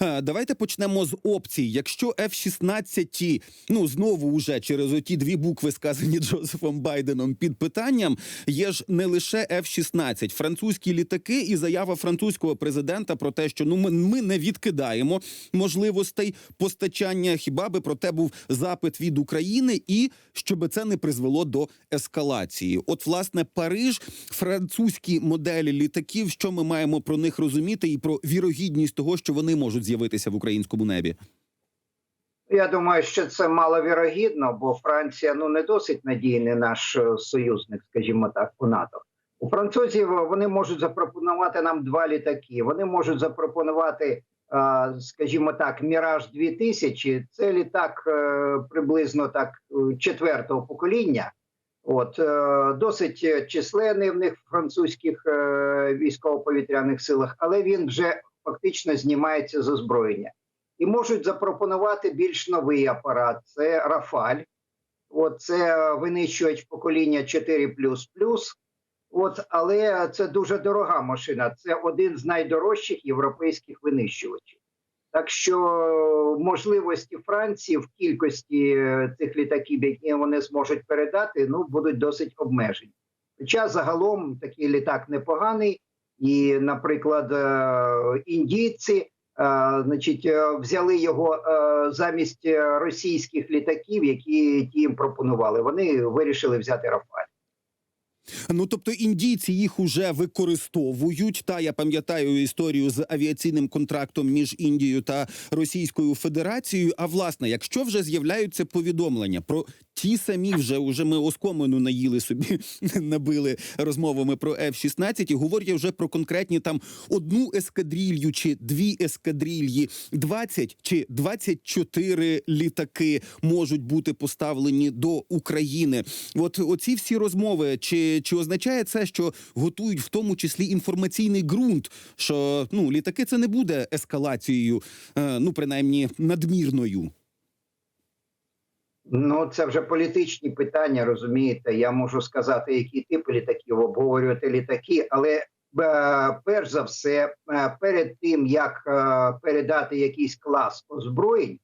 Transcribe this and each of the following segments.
Е, Давайте почнемо з опцій. Якщо F-16, ну знову уже через оті дві букви, сказані Джозефом Байденом, під питанням, є ж не лише F-16, французькі літаки і заява французького президента про те, що ну ми, ми не відкидаємо можливостей постачання. Хіба би про те був запит від України, і щоб це не призвело до ескалації? От, власне, Париж, французькі моделі літаків. Що ми маємо про них розуміти, і про вірогідність того, що вони можуть з'явитися в українському небі? Я думаю, що це маловірогідно, бо Франція ну не досить надійний наш е, союзник, скажімо так, у НАТО. У французів вони можуть запропонувати нам два літаки. Вони можуть запропонувати, е, скажімо так, Міраж 2000 Це літак е, приблизно так е, четвертого покоління. От е, досить численний в них французьких е, військово-повітряних силах, але він вже фактично знімається з озброєння і можуть запропонувати більш новий апарат. Це Рафаль, от це винищувач покоління 4 От, але це дуже дорога машина. Це один з найдорожчих європейських винищувачів. Так що можливості Франції в кількості цих літаків, які вони зможуть передати, ну будуть досить обмежені. Хоча загалом такий літак непоганий, і, наприклад, е, індійці е, значить, е, взяли його замість російських літаків, які ті їм пропонували. Вони вирішили взяти Рафаль. Ну тобто індійці їх уже використовують. Та я пам'ятаю історію з авіаційним контрактом між Індією та Російською Федерацією. А власне, якщо вже з'являються повідомлення про ті самі вже уже ми оскомину наїли собі, набили розмовами про F-16 і говорять вже про конкретні там одну ескадрилью чи дві ескадрильї, 20 чи 24 літаки можуть бути поставлені до України. От оці всі розмови, чи, чи означає це, що готують в тому числі інформаційний ґрунт, що ну літаки це не буде ескалацією, е, ну принаймні надмірною. Ну, це вже політичні питання, розумієте. Я можу сказати, які типи літаків обговорювати літаки, але е, перш за все, е, перед тим як е, передати якийсь клас озброєнь,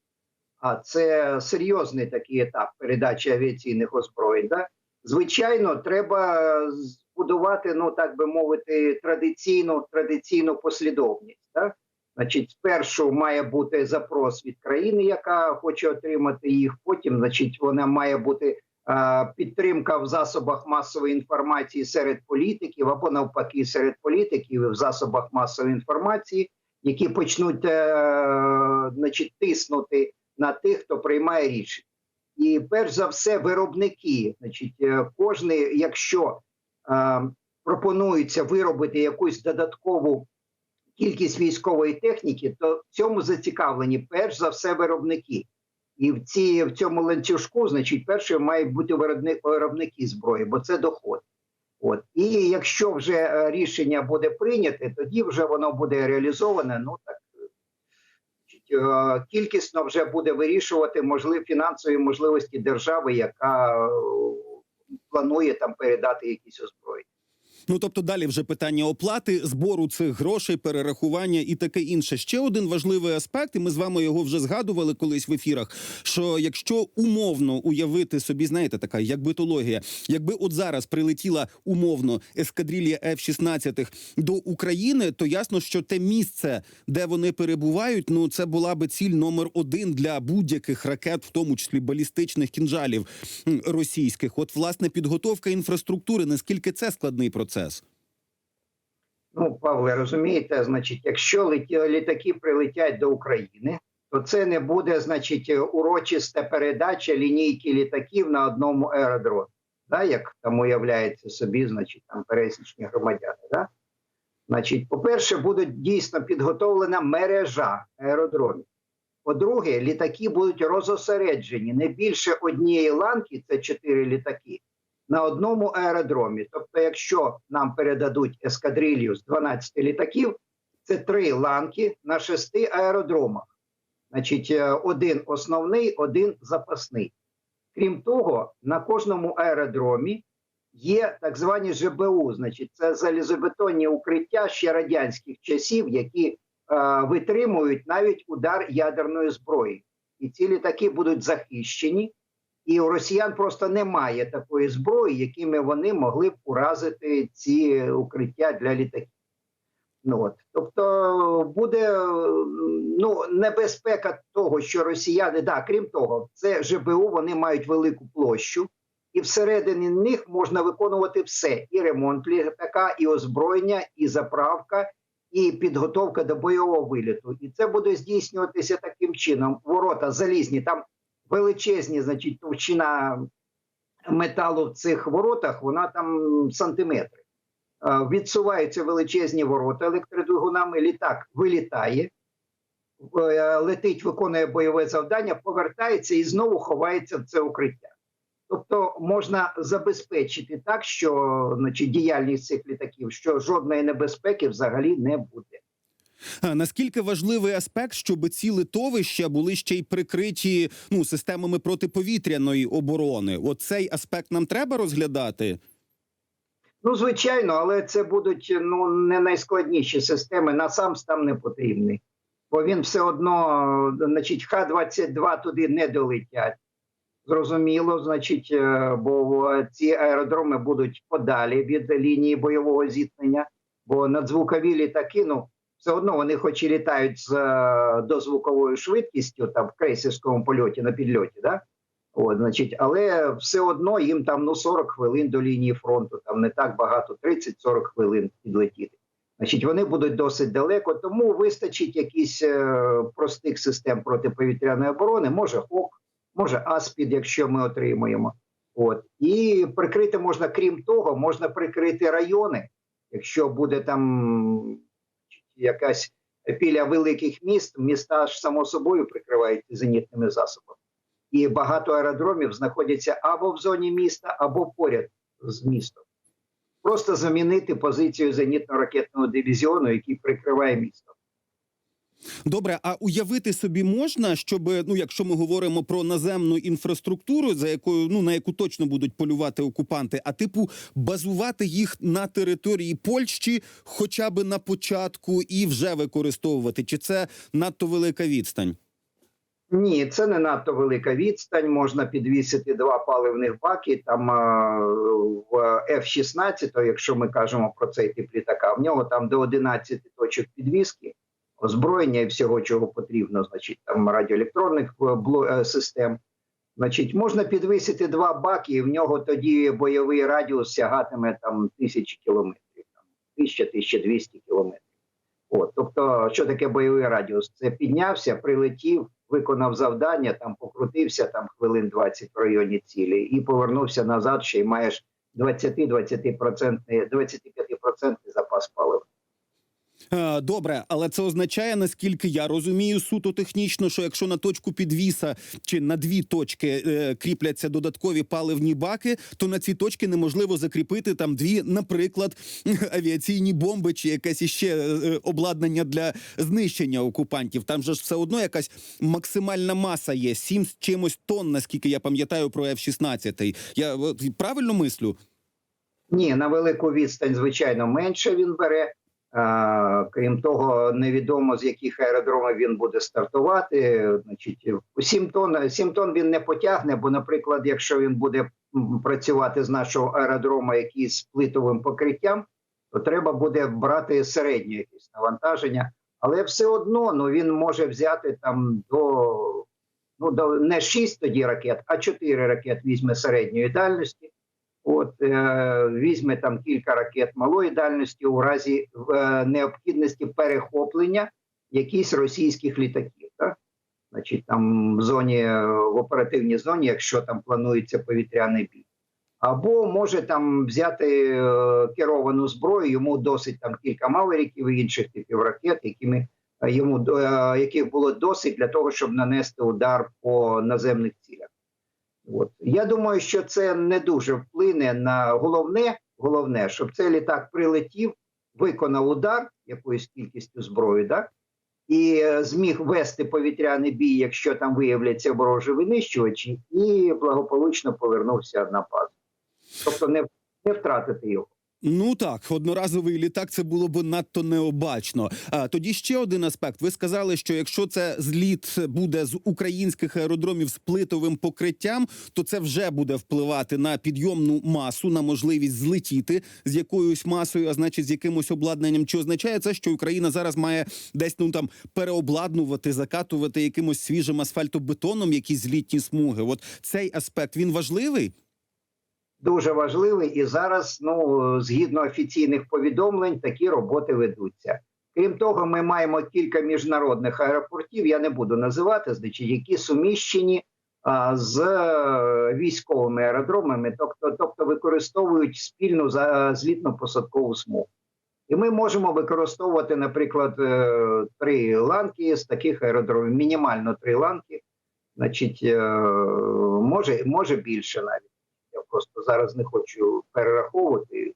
а це серйозний такий етап передачі авіаційних озброєнь. Да? Звичайно, треба збудувати, ну так би мовити, традиційну традиційну послідовність. Да? Значить, спершу має бути запрос від країни, яка хоче отримати їх. Потім, значить, вона має бути е, підтримка в засобах масової інформації серед політиків, або навпаки, серед політиків в засобах масової інформації, які почнуть е, значить, тиснути на тих, хто приймає рішення. І перш за все, виробники, значить, е, кожний, якщо е, пропонується виробити якусь додаткову кількість військової техніки, то в цьому зацікавлені перш за все виробники. І в ці в цьому ланцюжку, значить, першим мають бути виробники зброї, бо це доход. От і якщо вже е, рішення буде прийняте, тоді вже воно буде реалізоване. Ну так значить, е, кількісно вже буде вирішувати можливі фінансові можливості держави, яка е, планує там передати якісь озброєння. Ну тобто далі вже питання оплати, збору цих грошей, перерахування і таке інше. Ще один важливий аспект, і ми з вами його вже згадували колись в ефірах. Що якщо умовно уявити собі, знаєте, така як битологія, якби от зараз прилетіла умовно ескадрилья F-16 до України, то ясно, що те місце, де вони перебувають, ну це була би ціль номер один для будь-яких ракет, в тому числі балістичних кінжалів російських. От власне підготовка інфраструктури, наскільки це складний процес? Ну, Павле, розумієте, значить, якщо літаки прилетять до України, то це не буде, значить, урочиста передача лінійки літаків на одному аеродромі, да, як там уявляється собі, значить, там пересічні громадяни. Да? Значить, по-перше, буде дійсно підготовлена мережа аеродромів. По-друге, літаки будуть розосереджені не більше однієї ланки, це чотири літаки, на одному аеродромі. Тобто, якщо нам передадуть ескадрилью з 12 літаків, це три ланки на шести аеродромах. Значить, е, один основний, один запасний. Крім того, на кожному аеродромі є так звані ЖБУ, значить, це залізобетонні укриття ще радянських часів, які витримують навіть удар ядерної зброї, і ці літаки будуть захищені. І у росіян просто немає такої зброї, якими вони могли б уразити ці укриття для літаків. Ну от тобто буде ну небезпека того, що росіяни, да, крім того, це ЖБУ, вони мають велику площу, і всередині них можна виконувати все: і ремонт літака, і озброєння, і заправка, і підготовка до бойового виліту. І це буде здійснюватися таким чином. Ворота залізні, там величезні, значить, товщина металу в цих воротах, вона там сантиметри. Е, Відсуваються величезні ворота електродвигунами, літак вилітає, е, летить, виконує бойове завдання, повертається і знову ховається в це укриття. Тобто можна забезпечити так, що значить, діяльність цих літаків, що жодної небезпеки взагалі не буде. Наскільки важливий аспект, щоб ці литовища були ще й прикриті ну системами протиповітряної оборони? Оцей аспект нам треба розглядати. Ну, звичайно, але це будуть ну не найскладніші системи. Насамс там не потрібний, бо він все одно, значить, Х-22 туди не долетять. Зрозуміло, значить, е, бо ці аеродроми будуть подалі від лінії бойового зіткнення, бо надзвукові літаки, ну все одно вони, хоч і літають з е, дозвуковою швидкістю, там в крейсерському польоті на підльоті, да? От, значить, але все одно їм там ну 40 хвилин до лінії фронту, там не так багато, 30-40 хвилин підлетіти. Значить, вони будуть досить далеко, тому вистачить якісь е, простих систем протиповітряної оборони, може ХОК, може АСПІД, якщо ми отримуємо. От і прикрити можна, крім того, можна прикрити райони, якщо буде там якась біля великих міст, міста ж само собою прикривають зенітними засобами. І багато аеродромів знаходяться або в зоні міста, або поряд з містом. Просто замінити позицію зенітно-ракетного дивізіону, який прикриває місто. Добре, а уявити собі можна, щоб ну, якщо ми говоримо про наземну інфраструктуру, за якою ну на яку точно будуть полювати окупанти, а типу базувати їх на території Польщі, хоча б на початку, і вже використовувати, чи це надто велика відстань? Ні, це не надто велика відстань. Можна підвісити два паливних баки. Там в F-16, якщо ми кажемо про цей тип літака, в нього там до 11 точок підвіски, озброєння і всього, чого потрібно, значить, там радіоелектронних е, е, систем. Значить, можна підвісити два баки, і в нього тоді бойовий радіус сягатиме там тисячі кілометрів, там 1000-1200 кілометрів. От, тобто, що таке бойовий радіус? Це піднявся, прилетів, виконав завдання, там покрутився там хвилин 20 в районі цілі і повернувся назад, ще й маєш 20-25% 25% запас палива. Е, Добре, але це означає, наскільки я розумію, суто технічно, що якщо на точку підвіса чи на дві точки е, кріпляться додаткові паливні баки, то на ці точки неможливо закріпити там дві, наприклад, авіаційні бомби чи якесь іще е, обладнання для знищення окупантів. Там же ж все одно якась максимальна маса є сім з чимось тонн, наскільки я пам'ятаю про F-16. Я правильно мислю? Ні, на велику відстань, звичайно, менше він бере. А, крім того, невідомо з яких аеродромів він буде стартувати. Значить, 7 тонн, 7 тонн він не потягне, бо, наприклад, якщо він буде працювати з нашого аеродрому якийсь з плитовим покриттям, то треба буде брати середнє якесь навантаження. Але все одно ну, він може взяти там до, ну, до не 6 тоді ракет, а 4 ракет візьме середньої дальності. От е, візьме там кілька ракет малої дальності у разі е, необхідності перехоплення якихось російських літаків. Так? Значить, там в зоні е, в оперативній зоні, якщо там планується повітряний бій. Або може там взяти керовану зброю, йому досить там кілька мавериків і інших типів ракет, якими йому яких було досить для того, щоб нанести удар по наземних цілях. От я думаю, що це не дуже вплине на головне, головне, щоб цей літак прилетів, виконав удар якоюсь кількістю зброї, так і е, зміг вести повітряний бій, якщо там виявляться ворожі винищувачі, і благополучно повернувся на базу. Тобто не, не втратити його. Ну так, одноразовий літак це було б надто необачно. А тоді ще один аспект. Ви сказали, що якщо це зліт буде з українських аеродромів з плитовим покриттям, то це вже буде впливати на підйомну масу, на можливість злетіти з якоюсь масою, а значить з якимось обладнанням. Чи означає це, що Україна зараз має десь ну там переобладнувати, закатувати якимось свіжим асфальтобетоном якісь злітні смуги? От цей аспект він важливий. Дуже важливий, і зараз, ну згідно офіційних повідомлень, такі роботи ведуться. Крім того, ми маємо кілька міжнародних аеропортів. Я не буду називати, значить, які суміщені а, з е, військовими аеродромами, тобто, тобто використовують спільну за злітно-посадкову смугу. І ми можемо використовувати, наприклад, е, три ланки з таких аеродромів, мінімально три ланки, значить, е, може, може більше навіть. Просто зараз не хочу перераховувати.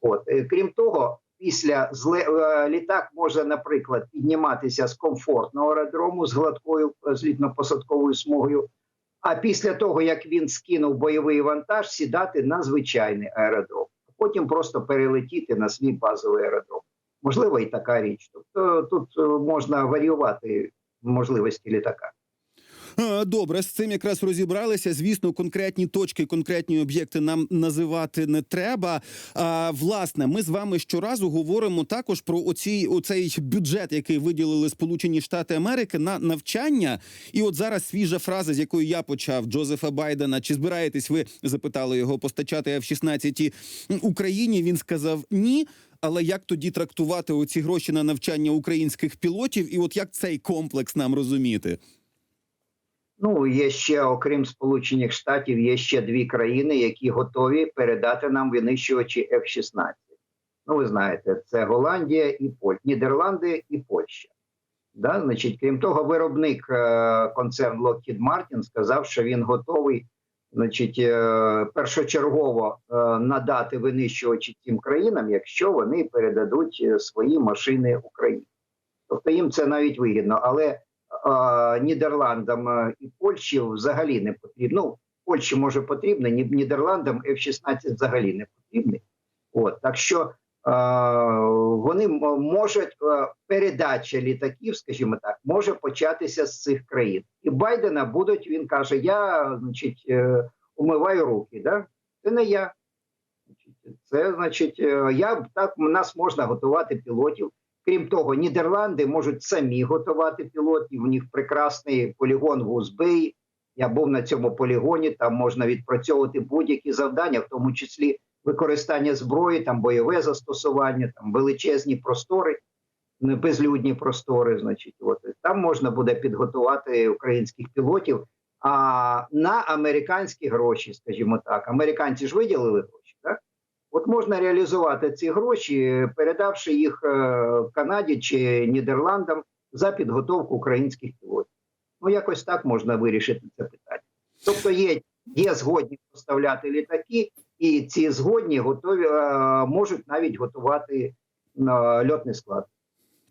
От Е, крім того, після зле е, літак може, наприклад, підніматися з комфортного аеродрому з гладкою е, злітно-посадковою смугою. А після того, як він скинув бойовий вантаж, сідати на звичайний аеродром, а потім просто перелетіти на свій базовий аеродром. Можливо, і така річ. Тобто тут можна варіювати можливості літака. Добре, з цим якраз розібралися. Звісно, конкретні точки, конкретні об'єкти нам називати не треба. А, власне, ми з вами щоразу говоримо також про оці, оцей бюджет, який виділили Сполучені Штати Америки на навчання. І от зараз свіжа фраза, з якої я почав Джозефа Байдена. Чи збираєтесь ви запитали його постачати F-16 Україні? Він сказав ні. Але як тоді трактувати оці гроші на навчання українських пілотів? І от як цей комплекс нам розуміти? Ну, є ще, окрім Сполучених Штатів, є ще дві країни, які готові передати нам винищувачі F-16. Ну, ви знаєте, це Голландія і Поль... Нідерланди і Польща. Да? Значить, крім того, виробник е- концерн Lockheed Martin сказав, що він готовий значить, е- першочергово е- надати винищувачі цим країнам, якщо вони передадуть свої машини Україні. Тобто їм це навіть вигідно. Але Нідерландам е, і Польщі взагалі не потрібно. Ну, Польщі може потрібно, Ні- Нідерландам F-16 взагалі не потрібний. От так що а, вони можуть е, передача літаків, скажімо так, може початися з цих країн. І Байдена будуть. Він каже: Я значить е, умиваю руки. Да? Це не я. Це значить, е, я так нас можна готувати пілотів. Крім того, Нідерланди можуть самі готувати пілотів. У них прекрасний полігон в Узбеї. Я був на цьому полігоні. Там можна відпрацьовувати будь-які завдання, в тому числі використання зброї, там бойове застосування, там величезні простори, безлюдні простори. Значить, от там можна буде підготувати українських пілотів. А на американські гроші, скажімо так, американці ж виділили? От можна реалізувати ці гроші, передавши їх е, Канаді чи Нідерландам за підготовку українських пілотів. Ну, якось так можна вирішити це питання. Тобто є, є згодні поставляти літаки, і ці згодні готові е, можуть навіть готувати е, льотний склад.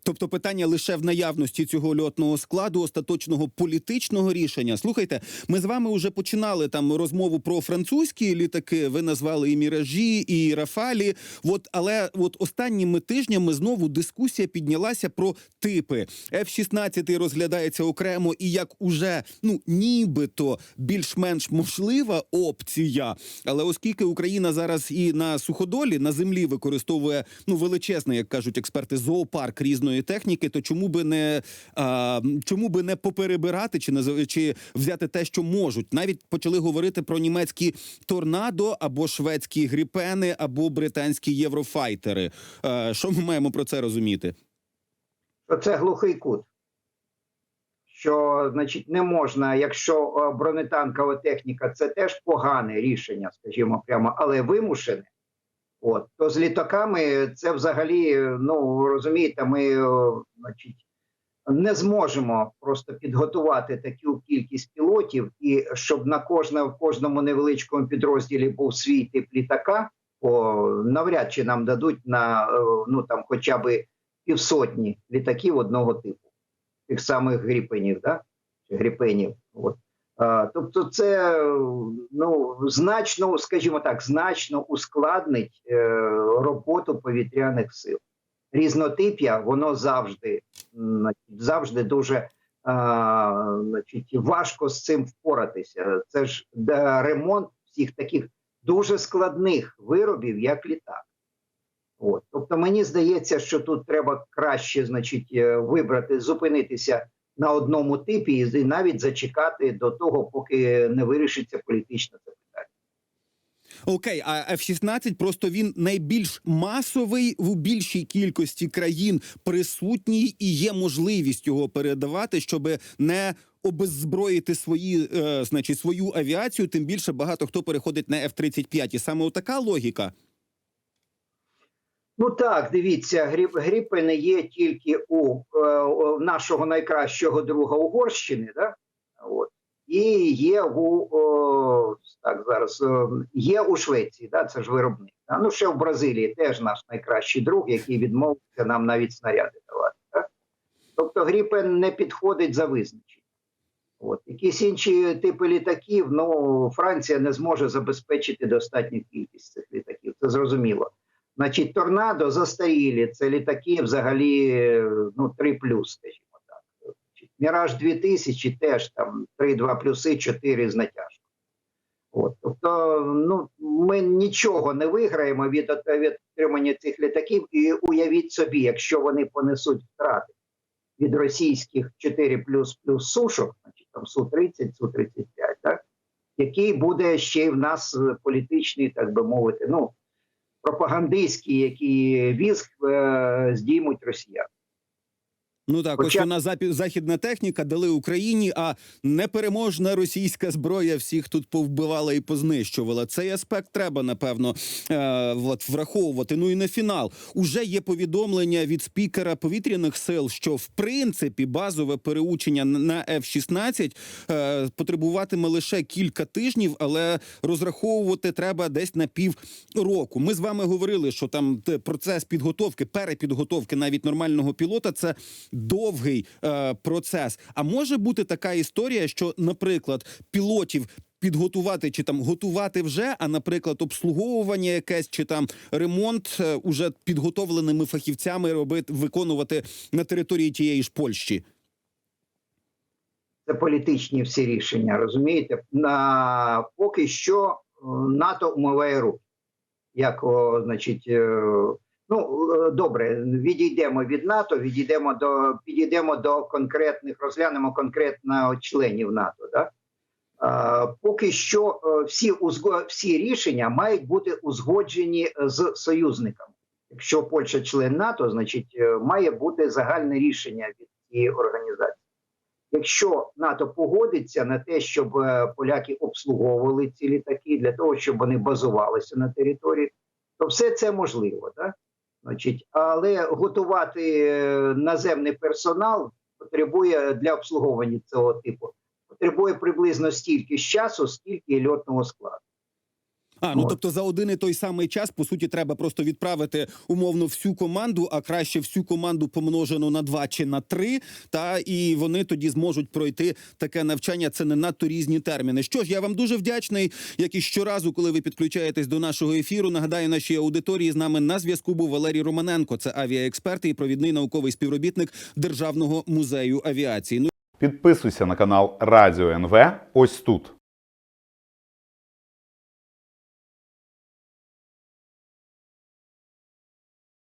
Тобто питання лише в наявності цього льотного складу, остаточного політичного рішення. Слухайте, ми з вами вже починали там розмову про французькі літаки. Ви назвали і міражі, і рафалі. От але от останніми тижнями знову дискусія піднялася про типи. F-16 розглядається окремо і як уже ну нібито більш-менш можлива опція. Але оскільки Україна зараз і на суходолі на землі використовує ну величезний, як кажуть експерти, зоопарк різної техніки, то чому би не а, чому би не поперебирати чи не чи взяти те, що можуть? Навіть почали говорити про німецькі торнадо або шведські гріпени, або британські єврофайтери. А, що ми маємо про це розуміти? Це глухий кут. Що, значить, не можна, якщо е, бронетанкова техніка це теж погане рішення, скажімо прямо, але вимушене. От то з літаками це взагалі, ну розумієте, ми е, значить, не зможемо просто підготувати таку кількість пілотів, і щоб на кожне в кожному невеличкому підрозділі був свій тип літака, бо навряд чи нам дадуть на е, ну там хоча б півсотні літаків одного типу, тих самих гріпенів, да? гріпенів. От. Тобто, це ну значно, скажімо так, значно ускладнить е, роботу повітряних сил. Різнотип'я воно завжди завжди дуже значить, важко з цим впоратися. Це ж ремонт всіх таких дуже складних виробів, як літак. От. Тобто, мені здається, що тут треба краще, значить, е, вибрати, зупинитися на одному типі і навіть зачекати до того, поки не вирішиться політичне це питання. Окей, а F-16 просто він найбільш масовий в більшій кількості країн присутній і є можливість його передавати, щоб не обеззброїти свої, е, значить, свою авіацію. Тим більше багато хто переходить на F-35. І саме така логіка. Ну так, дивіться, гріп, гріпи не є тільки у е, у нашого найкращого друга Угорщини, да? От. і є у о, так зараз е, є у Швеції, да? це ж виробник. Да? Ну ще в Бразилії теж наш найкращий друг, який відмовився нам навіть снаряди давати. Да? Тобто гріпен не підходить за визначенням. От. Якісь інші типи літаків, ну Франція не зможе забезпечити достатню кількість цих літаків. Це зрозуміло. Значить, торнадо застарілі. Це літаки взагалі ну 3 плюс, скажімо так. Міраж 2000 теж там 3-2 плюси, 4 з натяжкою. От, тобто, ну ми нічого не виграємо від, отримання цих літаків. І уявіть собі, якщо вони понесуть втрати від російських 4 плюс плюс сушок, значить там су 30 су 35 так який буде ще й в нас е, політичний, так би мовити, ну пропагандистський, які віск е, здіймуть росіян. Ну так, Хоча- ось вона запі- західна техніка дали Україні, а непереможна російська зброя всіх тут повбивала і познищувала. Цей аспект треба напевно е, от, враховувати. Ну і на фінал уже є повідомлення від спікера повітряних сил, що в принципі базове переучення на F-16 е, потребуватиме лише кілька тижнів, але розраховувати треба десь на пів року. Ми з вами говорили, що там процес підготовки, перепідготовки навіть нормального пілота це довгий е, процес. А може бути така історія, що, наприклад, пілотів. Підготувати чи там готувати вже, а наприклад, обслуговування якесь чи там ремонт е, уже підготовленими фахівцями робити виконувати на території тієї ж Польщі. Це політичні всі рішення, розумієте? На поки що е, НАТО умиває руки. Як, о, значить, е, ну е, добре, відійдемо від НАТО, відійдемо до підійдемо до конкретних, розглянемо конкретно членів НАТО. Да? А, поки що е, всі узго, всі рішення мають бути узгоджені з союзниками. Якщо Польща член НАТО, значить е, має бути загальне рішення від цієї організації. Якщо НАТО погодиться на те, щоб е, поляки обслуговували ці літаки для того, щоб вони базувалися на території, то все це можливо, так? Значить, але готувати е, наземний персонал потребує для обслуговування цього типу, потребує приблизно стільки ж часу, скільки і льотного складу. А ну От. тобто за один і той самий час по суті треба просто відправити умовно всю команду, а краще всю команду помножену на два чи на три. Та і вони тоді зможуть пройти таке навчання. Це не надто різні терміни. Що ж, я вам дуже вдячний, як і щоразу, коли ви підключаєтесь до нашого ефіру. Нагадаю, нашій аудиторії з нами на зв'язку був Валерій Романенко. Це авіаексперт і провідний науковий співробітник Державного музею авіації. Ну Підписуйся на канал Радіо НВ ось тут.